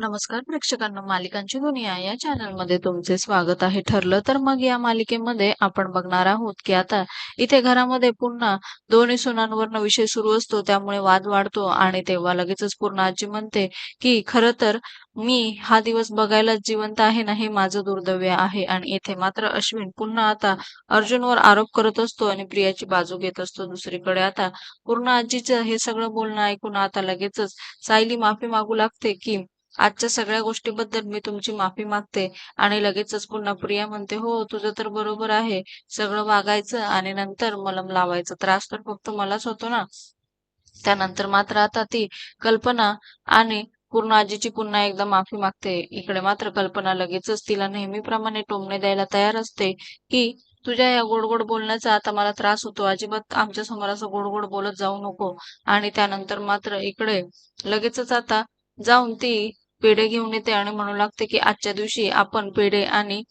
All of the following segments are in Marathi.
नमस्कार प्रेक्षकांना. मालिकांची दुनिया या चॅनलमध्ये तुमचे स्वागत आहे. ठरलं तर मग या मालिकेमध्ये आपण बघणार आहोत की आता इथे घरामध्ये पुन्हा दोन्ही सुनांवरनं विषय सुरू असतो त्यामुळे वाद वाढतो आणि तेव्हा लगेचच पूर्ण आजी म्हणते की खरं तर मी हा दिवस बघायलाच जिवंत आहे ना हे माझं दुर्दैव आहे. आणि इथे मात्र अश्विन पुन्हा आता अर्जुनवर आरोप करत असतो आणि प्रियाची बाजू घेत असतो दुसरीकडे. आता पूर्ण आजीचं हे सगळं बोलणं ऐकून आता लगेचच सायली माफी मागू लागते की आजच्या सगळ्या गोष्टीबद्दल मी तुमची माफी मागते आणि लगेचच पुन्हा प्रिया म्हणते हो तुझं तर बरोबर आहे. सगळं वागायचं आणि नंतर मलम लावायचं त्रास तर फक्त मलाच होतो ना. त्यानंतर मात्र आता ती कल्पना आणि पूर्ण आजीची पुन्हा एकदा माफी मागते. इकडे मात्र कल्पना लगेचच तिला नेहमीप्रमाणे टोमणे द्यायला तयार असते की तुझ्या या गोड गोड बोलण्याचा आता मला त्रास होतो. अजिबात आमच्यासमोर असं गोड गोड बोलत जाऊ नको. आणि त्यानंतर मात्र इकडे लगेचच आता जाऊन ती पेढे घेऊन येते आणि म्हणू लागते की आजच्या दिवशी आपण पेढे आणि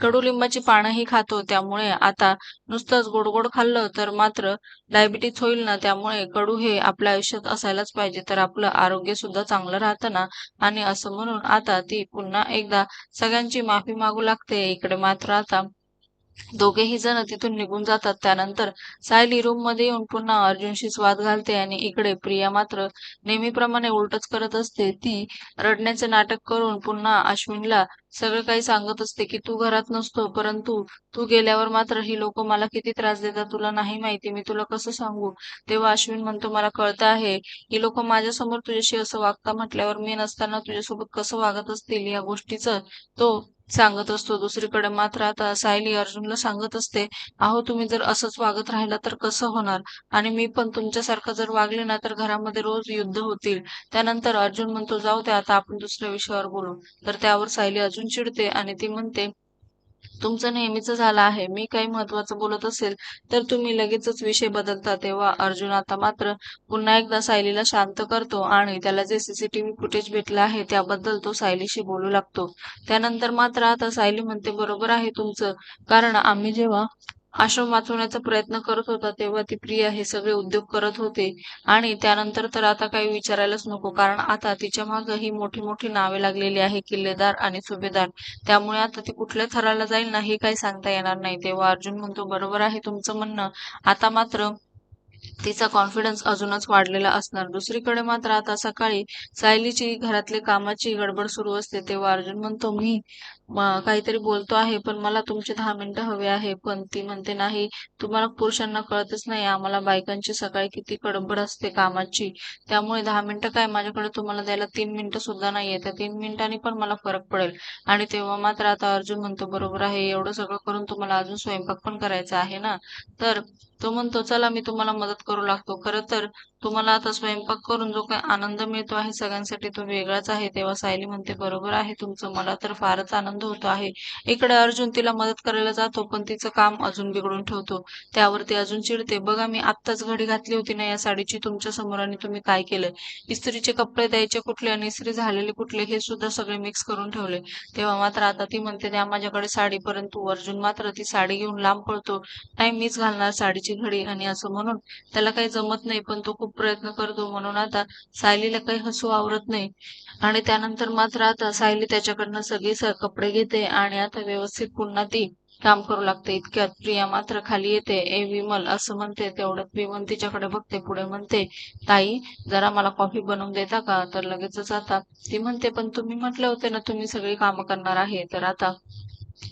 कडुलिंबाची पानंही खातो. त्यामुळे आता नुसतंच गोड गोड खाल्लं तर मात्र डायबिटीज होईल ना. त्यामुळे कडू हे आपल्या आयुष्यात असायलाच पाहिजे. तर आपलं आरोग्य सुद्धा चांगलं राहतं ना. आणि असं म्हणून आता ती पुन्हा एकदा सगळ्यांची माफी मागू लागते. इकडे मात्र आता दोघेही जण तिथून निघून जातात. त्यानंतर सायली रूममध्ये येऊन पुन्हा अर्जुनशीच वाद घालते आणि इकडे प्रिया मात्र नेहमीप्रमाणे उलटच करत असते. ती रडण्याचे नाटक करून पुन्हा अश्विनला सगळं काही सांगत असते की तू घरात नसतो परंतु तू गेल्यावर मात्र ही लोक मला किती त्रास देतात तुला नाही माहिती मी तुला कसं सांगू? तेव्हा अश्विन म्हणतो मला कळतं आहे ही लोक माझ्यासमोर तुझ्याशी असं वागता म्हटल्यावर मी नसताना तुझ्यासोबत कसं वागत असतील? या गोष्टीचं तो सांगत असतो. दुसरीकडे मात्र आता सायली अर्जुनला सांगत असते अहो तुम्ही जर असंच वागत राहिला तर कसं होणार? आणि मी पण तुमच्यासारखं जर वागले ना तर घरामध्ये रोज युद्ध होतील. त्यानंतर अर्जुन म्हणतो जाऊ दे आता आपण दुसऱ्या विषयावर बोलू. तर त्यावर सायली अजून चिडते आणि ती म्हणते तुमचं नेहमीच झालं आहे. मी काही महत्वाचं बोलत असेल तर तुम्ही लगेचच विषय बदलता तेव्हा अर्जुन आता मात्र पुन्हा एकदा सायलीला शांत करतो आणि त्याला जे सीसीटीव्ही फुटेज भेटलं आहे त्याबद्दल तो सायलीशी बोलू लागतो. त्यानंतर मात्र आता सायली म्हणते बरोबर आहे तुमचं. कारण आम्ही जेव्हा आश्रम वाचवण्याचा प्रयत्न करत होता तेव्हा ती प्रिया हे सगळे उद्योग करत होते. आणि त्यानंतर तर आता काही विचारायलाच नको कारण आता तिच्यामागे ही मोठी मोठी नावे लागलेली आहे किल्लेदार आणि सुभेदार. त्यामुळे आता ती कुठल्या थराला जाईल ना हे काही सांगता येणार नाही. तेव्हा अर्जुन म्हणतो बरोबर आहे तुमचं म्हणणं. आता मात्र तिचा कॉन्फिडन्स अजूनच वाढलेला असणार. दुसरीकडे मात्र आता सकाळी सायलीची घरातले कामाची गडबड सुरू असते. तेव्हा अर्जुन म्हणतो मी काहीतरी बोलतो आहे पण मला तुमचे दहा मिनिटं हवे आहे. पण ती म्हणते नाही तुम्हाला पुरुषांना कळतच नाही आम्हाला बायकांची सकाळी किती कडबड असते कामाची. त्यामुळे दहा मिनिटं काय माझ्याकडे तुम्हाला द्यायला तीन मिनिटं सुद्धा नाहीये त्या तीन मिनिटांनी पण मला फरक पडेल. आणि तेव्हा मात्र आता अर्जुन म्हणतो बरोबर आहे एवढं सगळं करून तुम्हाला अजून स्वयंपाक पण करायचा आहे ना? तर तो म्हणतो चला मी तुम्हाला मदत करू लागतो. खरं तर तुम्हाला आता स्वयंपाक करून जो काही आनंद मिळतो आहे सगळ्यांसाठी तो वेगळाच आहे. तेव्हा सायली म्हणते बरोबर आहे तुमचं मला तर फारच आनंद होतो आहे. इकडे अर्जुन तिला मदत करायला जातो पण तिचं काम अजून बिघडून ठेवतो. त्यावरती अजून चिडते. बघा मी आत्ताच घडी घातली होती ना या साडीची. तुमच्यासमोर आणि तुम्ही काय केलं? इस्त्रीचे कपडे द्यायचे कुठले आणि इस्त्री झालेले कुठले हे सुद्धा सगळे मिक्स करून ठेवले. तेव्हा मात्र आता ती म्हणते द्या माझ्याकडे साडी. परंतु अर्जुन मात्र ती साडी घेऊन लांब पळतो. नाही मीच घालणार साडीची घडी. आणि असं म्हणून त्याला काही जमत नाही पण तो खूप प्रयत्न करतो. म्हणून आता सायलीला काही हसू आवरत नाही. आणि त्यानंतर मात्र आता सायली त्याच्याकडनं सगळी कपडे घेते आणि आता व्यवस्थित पुन्हा ती काम करू लागते. इतक्यात प्रिया मात्र खाली येते. ए विमल असं म्हणते तेवढ्यात विमल तिच्याकडे बघते पुढे म्हणते ताई जरा मला कॉफी बनवून देता का? तर लगेचच आता ती म्हणते पण तुम्ही म्हटले होते ना तुम्ही सगळी कामं करणार आहे. तर आता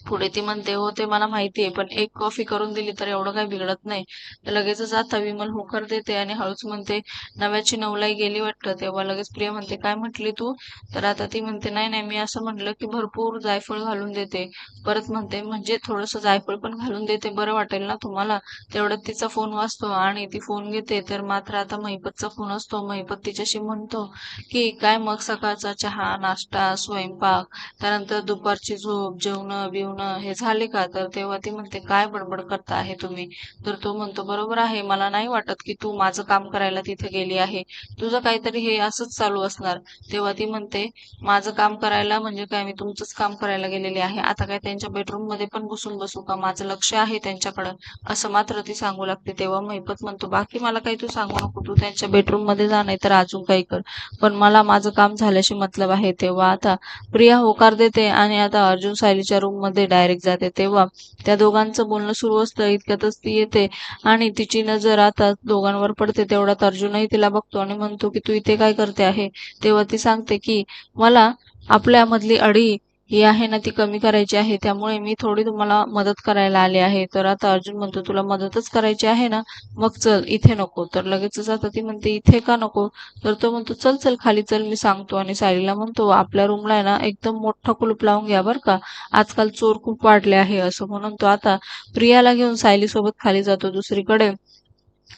पुढे ती म्हणते हो ते मला माहिती आहे पण एक कॉफी करून दिली तर एवढं काही बिघडत नाही. तर लगेचच आता विमल होकर देते आणि हळूच म्हणते नव्याची नवलाई गेली वाटतं. तेव्हा लगेच प्रिया म्हणते काय म्हटली तू? तर आता ती म्हणते नाही नाही मी असं म्हटलं की भरपूर जायफळ घालून देते. परत म्हणते म्हणजे थोडस जायफळ पण घालून देते बरं वाटेल ना तुम्हाला? तेवढ्यात तिचा फोन वाचतो आणि ती फोन घेते तर मात्र आता महिपतचा फोन असतो. महिपत तिच्याशी म्हणतो की काय मग सकाळचा चहा नाश्ता स्वयंपाक? त्यानंतर दुपारची झोप जेवण देऊन हे झाले का? तर तेव्हा ती म्हणते काय बडबड करता आहे तुम्ही? तर तो म्हणतो बरोबर आहे. मला नाही वाटत की तू माझं काम करायला तिथे गेली आहे. तुझं काहीतरी हे असंच चालू असणार. तेव्हा ती म्हणते माझं काम करायला म्हणजे काय? मी तुमचंच काम करायला गेलेले आहे. आता काय त्यांच्या बेडरूममध्ये पण घुसून बसू का? माझं लक्ष आहे त्यांच्याकडं. असं मात्र ती सांगू लागते. तेव्हा महिपत म्हणतो बाकी मला काही तू सांगू नको. तू त्यांच्या बेडरूममध्ये जा नाही तर अजून काही कर. पण मला माझं काम झाल्याशी मतलब आहे. तेव्हा आता प्रिया होकार देते आणि आता अर्जुन सायलीच्या रूममध्ये डायरेक्ट जाते तेव्हा त्या दोघांचं बोलणं सुरू असतं इतक्यातच ती येते. आणि तिची नजर आता दोघांवर पडते तेवढ्यात अर्जुनही तिला बघतो आणि म्हणतो की तू इथे काय करते आहे? तेव्हा ती सांगते की मला आपल्यामधली अडी ही आहे ना ती कमी करायची आहे त्यामुळे मी थोडी तुम्हाला मदत करायला आले आहे. तर आता अर्जुन म्हणतो तुला मदतच करायची आहे ना? मग चल इथे नको. तर लगेचच आता ती म्हणते इथे का नको? तर तो म्हणतो चल चल खाली चल मी सांगतो. आणि सायलीला म्हणतो आपल्या रूमला आहे ना एकदम मोठा कुलूप लावून घ्या बरं का. आजकाल चोर खूप वाढले आहे असं म्हणून तो आता प्रियाला घेऊन सायली सोबत खाली जातो दुसरीकडे.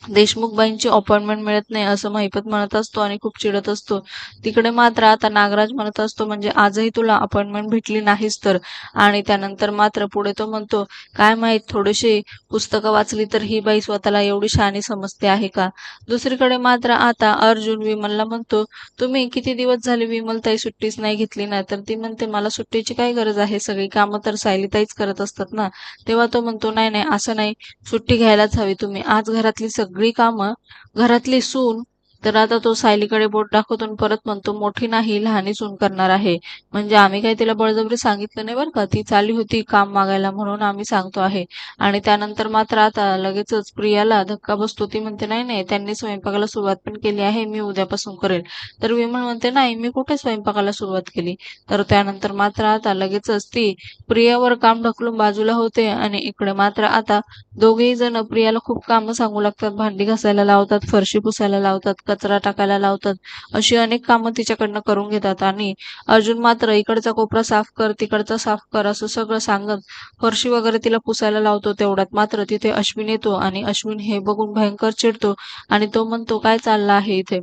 देशमुखबाईंची अपॉइंटमेंट मिळत नाही असं महिपत म्हणत असतो आणि खूप चिडत असतो. तिकडे मात्र आता नागराज म्हणत असतो म्हणजे आजही तुला अपॉइंटमेंट भेटली नाहीच तर. आणि त्यानंतर मात्र पुढे तो म्हणतो काय माहीत थोडीशी पुस्तकं वाचली तर ही बाई स्वतःला एवढी शहाणी समजते आहे का? दुसरीकडे मात्र आता अर्जुन विमलला म्हणतो तुम्ही किती दिवस झाले विमलताई सुट्टीच नाही घेतली ना तर ती म्हणते मला सुट्टीची काय गरज आहे? सगळी कामं तर सायलीताईच करत असतात ना. तेव्हा तो म्हणतो नाही नाही असं नाही. सुट्टी घ्यायलाच हवी तुम्ही. आज घरातली सगळी कामं घरातली सून तर आता तो सायलीकडे बोट दाखवतो परत म्हणतो मोठी नाही लहानी सून करणार आहे. म्हणजे आम्ही काही तिला बळजबरी सांगितलं नाही बरं का. ती चाली होती काम मागायला म्हणून आम्ही सांगतो आहे. आणि त्यानंतर मात्र आता लगेचच प्रियाला धक्का बसतो. ती म्हणते नाही नाही त्यांनी स्वयंपाकाला सुरुवात पण केली आहे मी उद्यापासून करेल. तर विमल म्हणते नाही मी कुठे स्वयंपाकाला सुरुवात केली? तर त्यानंतर मात्र आता लगेचच ती प्रियावर काम ढकलून बाजूला होते आणि इकडे मात्र आता दोघेही जण प्रियाला खूप कामं सांगू लागतात. भांडी घासायला लावतात फरशी पुसायला लावतात कचरा टाकायला लावतात. अशी अनेक कामं तिच्याकडनं करून घेतात आणि अर्जुन मात्र इकडचा कोपरा साफ कर तिकडचा साफ कर असं सगळं सांगत फरशी वगैरे तिला पुसायला लावतो तेवढ्यात. मात्र तिथे अश्विन येतो आणि अश्विन हे बघून भयंकर चिडतो आणि तो म्हणतो काय चाललं आहे इथे?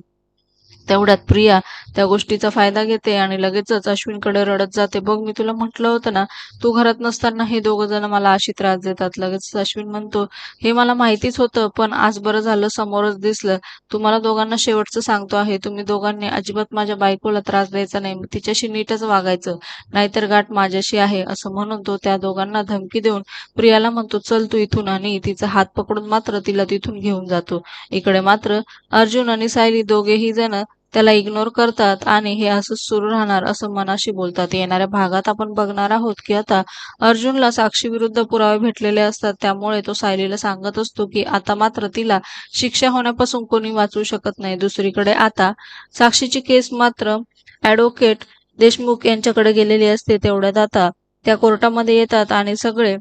तेवढ्यात प्रिया त्या गोष्टीचा फायदा घेते आणि लगेचच अश्विनकडे रडत जाते. बघ मी तुला म्हटलं होतं ना तू घरात नसताना हे दोघ जण मला अशी त्रास देतात. लगेच अश्विन म्हणतो हे मला माहितीच होतं पण आज बरं झालं समोरच दिसलं. तुम्हाला दोघांना शेवटचं सांगतो आहे. तुम्ही दोघांनी अजिबात माझ्या बायकोला त्रास द्यायचा नाही. तिच्याशी नीटच वागायचं नाहीतर गाठ माझ्याशी आहे असं म्हणून तो त्या दोघांना धमकी देऊन प्रियाला म्हणतो चल तू इथून आणि तिचा हात पकडून मात्र तिला तिथून घेऊन जातो. इकडे मात्र अर्जुन आणि सायली दोघेही जण त्याला इग्नोर करतात आणि हे असंच सुरू राहणार असं मनाशी बोलतात. येणाऱ्या भागात आपण बघणार आहोत की आता अर्जुनला साक्षीविरुद्ध पुरावे भेटलेले असतात. त्यामुळे तो सायलीला सांगत असतो की आता मात्र तिला शिक्षा होण्यापासून कोणी वाचवू शकत नाही. दुसरीकडे आता साक्षीची केस मात्र ऍडव्होकेट देशमुख यांच्याकडे गेलेली असते. तेवढ्यात आता त्या कोर्टामध्ये येतात आणि सगळे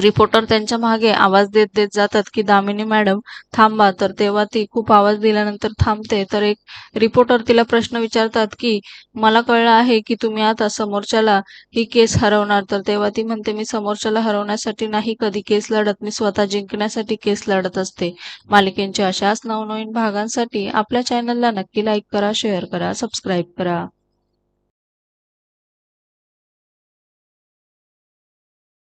रिपोर्टर त्यांच्या मागे आवाज देत देत जातात की दामिनी मॅडम थांबा. तर तेव्हा ती खूप आवाज दिल्यानंतर थांबते. तर एक रिपोर्टर तिला प्रश्न विचारतात की मला कळलं आहे की तुम्ही आता समोरच्याला ही केस हरवणार. तर तेव्हा ती म्हणते मी समोरच्याला हरवण्यासाठी नाही कधी केस लढत मी स्वतः जिंकण्यासाठी केस लढत असते. मालिकेंच्या अशाच नवनवीन भागांसाठी आपल्या चॅनलला नक्की लाईक करा शेअर करा सबस्क्राईब करा.